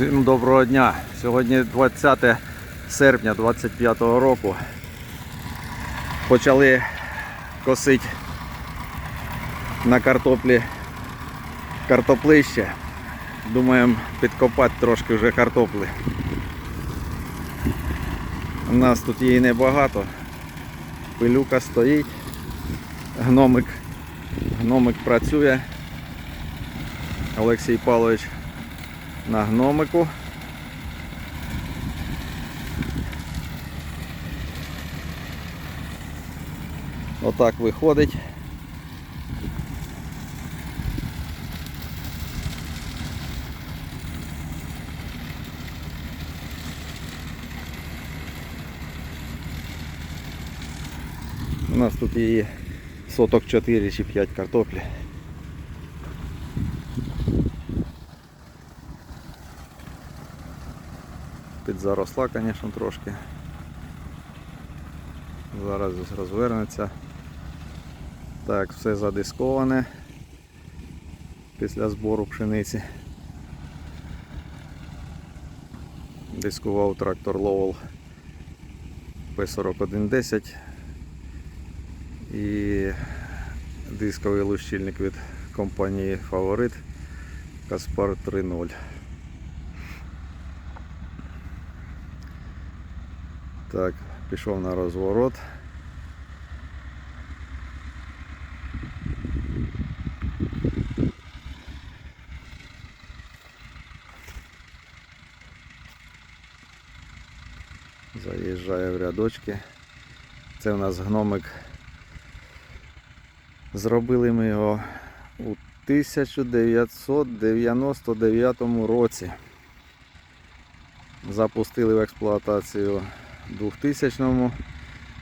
Всім доброго дня. Сьогодні 20 серпня 25 року. Почали косити на картоплі картоплище. Думаємо підкопати трошки вже картоплі. У нас тут її небагато. Пилюка стоїть. Гномик. Гномик працює. Олексій Павлович на гномику. Отак виходить. У нас тут її соток 4 чи 5 картоплі. Підзаросла, звісно, трошки. Зараз ось розвернеться. Так, все задисковане після збору пшениці. Дискував трактор Lowell P4110 і дисковий лущильник від компанії Фаворит Каспар 3.0. Так, пішов на розворот. Заїжджає в рядочки. Це у нас гномик. Зробили ми його у 1999 році. Запустили в експлуатацію 2000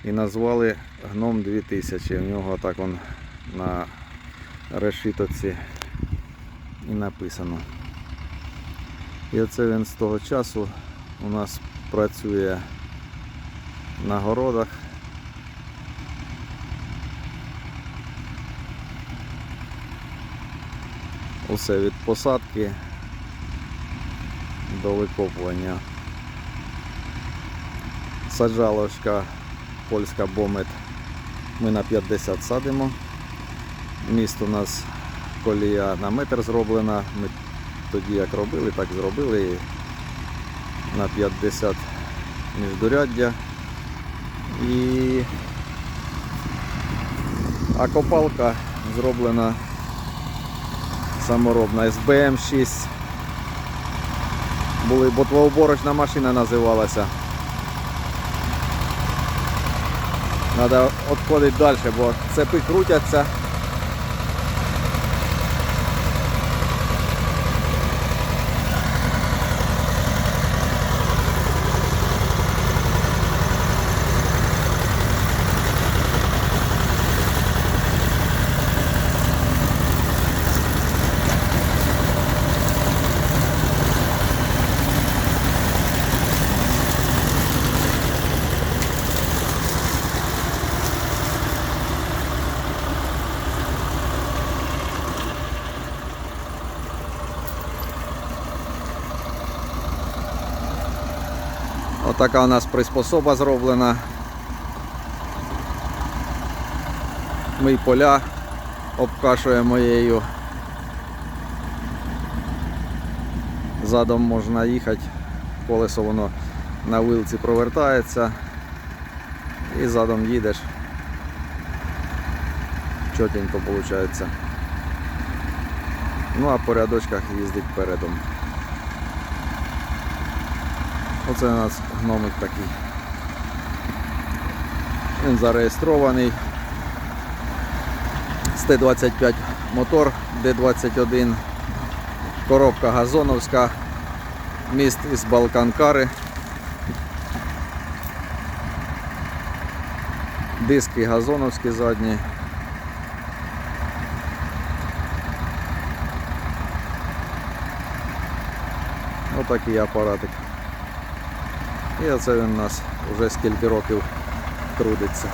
і назвали гном 2000. У нього так он на решітоці і написано. І оце він з того часу у нас працює на городах. Усе від посадки до викопування. Саджалочка польська бомет. Ми на 50 садимо. Міст у нас колія на метр зроблена. Ми тоді як робили, так зробили. І на 50 міждуряддя. І а копалка зроблена саморобна СБМ 6. Були ботвоуборочна машина називалася. Треба відходити далі, бо цепи крутяться. Отака у нас приспособа зроблена. Ми поля обкашуємо її. Задом можна їхати, колесо воно на вилці провертається і задом їдеш. Чотенько виходить. Ну а по рядочках їздить передом. Оце у нас гномик такий. Він зареєстрований. З Т-25 мотор Д-21, коробка газоновська, міст із Балканкари. Диски газоновські задні. Отакий апаратик. І оце він у нас вже скільки років трудиться.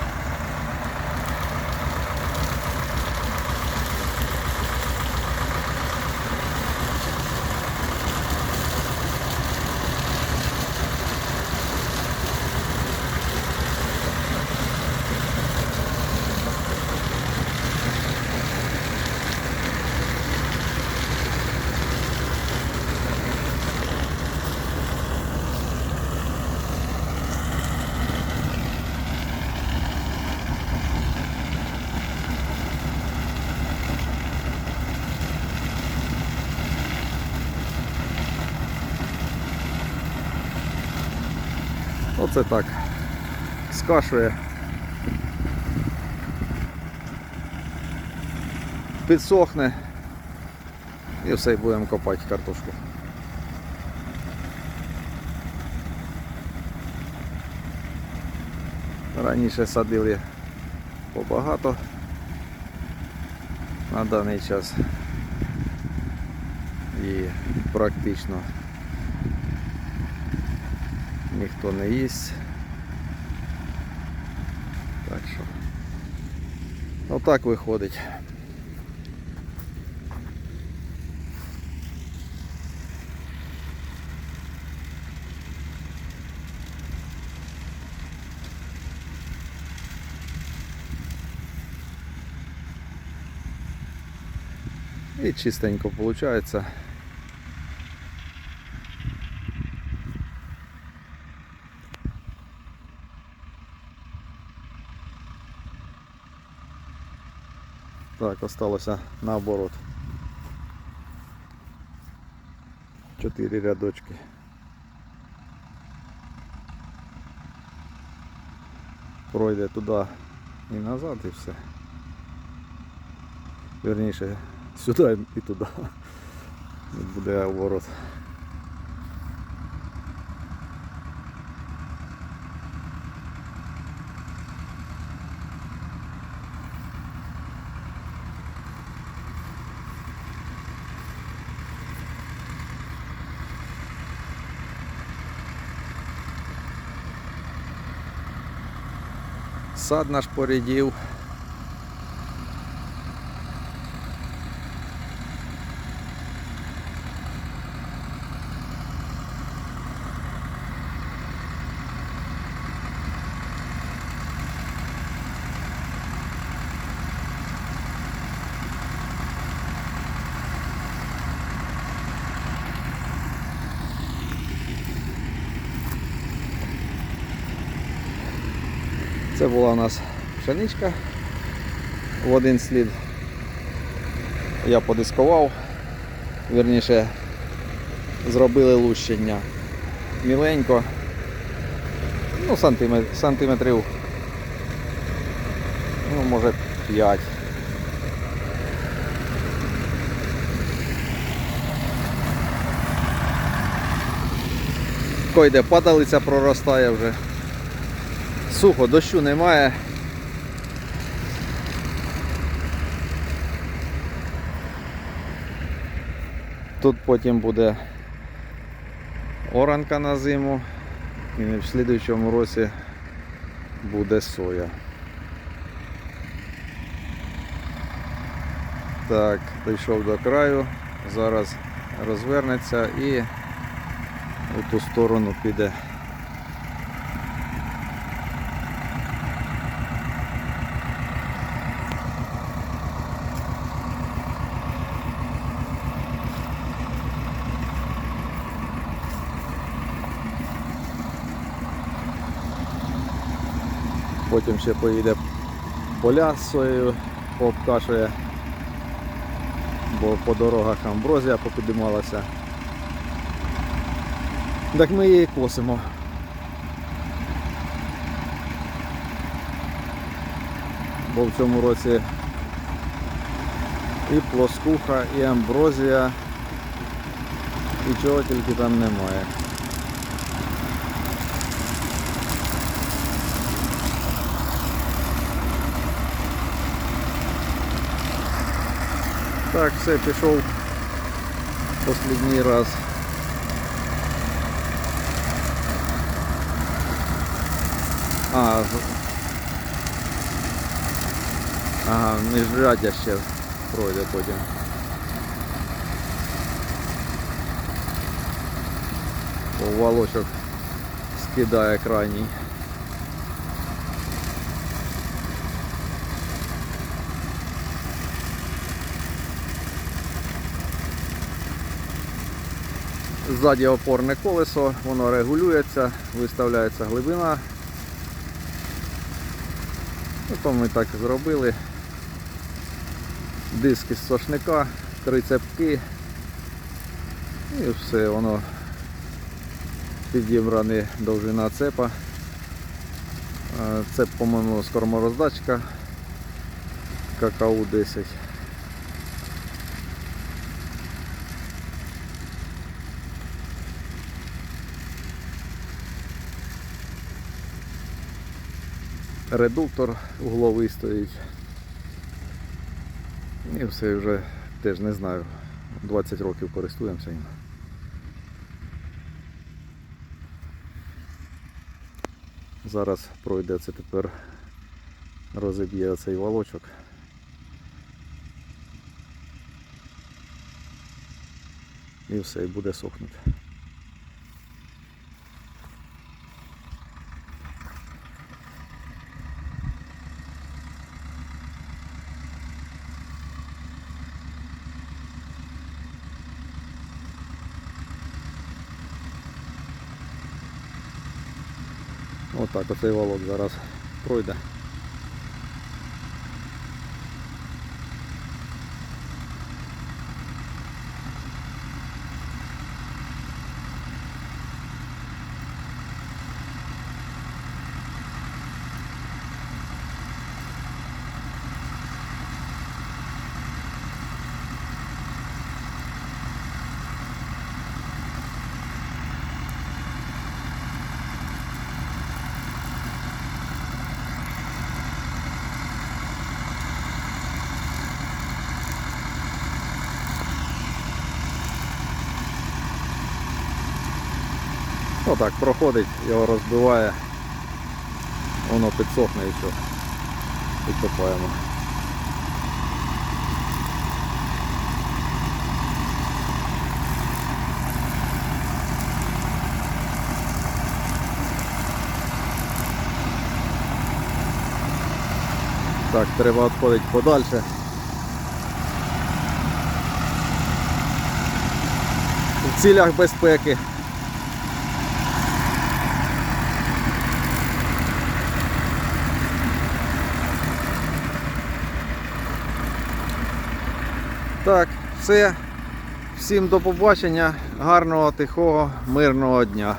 Оце так. Скашує. Підсохне. І все, і будемо копати картошку. Раніше садили побагато. На даний час і практично ніхто не їсть. Так що отак виходить. І чистенько виходить. Так, осталося наоборот. Чотири рядочки. Пройде туди і назад і все. Верніше, сюди і туди. Буде оборот. Сад наш порідів. Це була у нас пшеничка в один слід. Я подискував, вірніше зробили лущення міленько, ну сантиметр, сантиметрів, ну може 5. Койде падалиця проростає вже. Сухо, дощу немає. Тут потім буде оранка на зиму і в слідуючому році буде соя. Так, дійшов до краю, зараз розвернеться і у ту сторону піде. Потім ще поїде поля з соєю, пообкашує, бо по дорогах амброзія попідіймалася. Так ми її косимо. Бо в цьому році і плоскуха, і амброзія, і чого тільки там немає. Так, все, пішов останній раз. А, з- ага, міжрядя ще пройде потім. Бо волочок скидає крайній. Ззаді опорне колесо, воно регулюється, виставляється глибина. Ну, ми так зробили. Диск із сошника, три цепки і все, воно підібране довжина цепа. Е, цеп, по-моєму, скормороздачка ККУ-10. Редуктор угловий стоїть. І все вже теж не знаю. 20 років користуємося їм. Зараз це тепер розіб'є цей волочок. І все, і буде сохнути. Отак оцей волок зараз пройде. Отак проходить, його розбиває, воно підсохне і що. Підкопаємо. Так, треба відходити подальше. В цілях безпеки. Так, все. Всім до побачення. Гарного, тихого, мирного дня.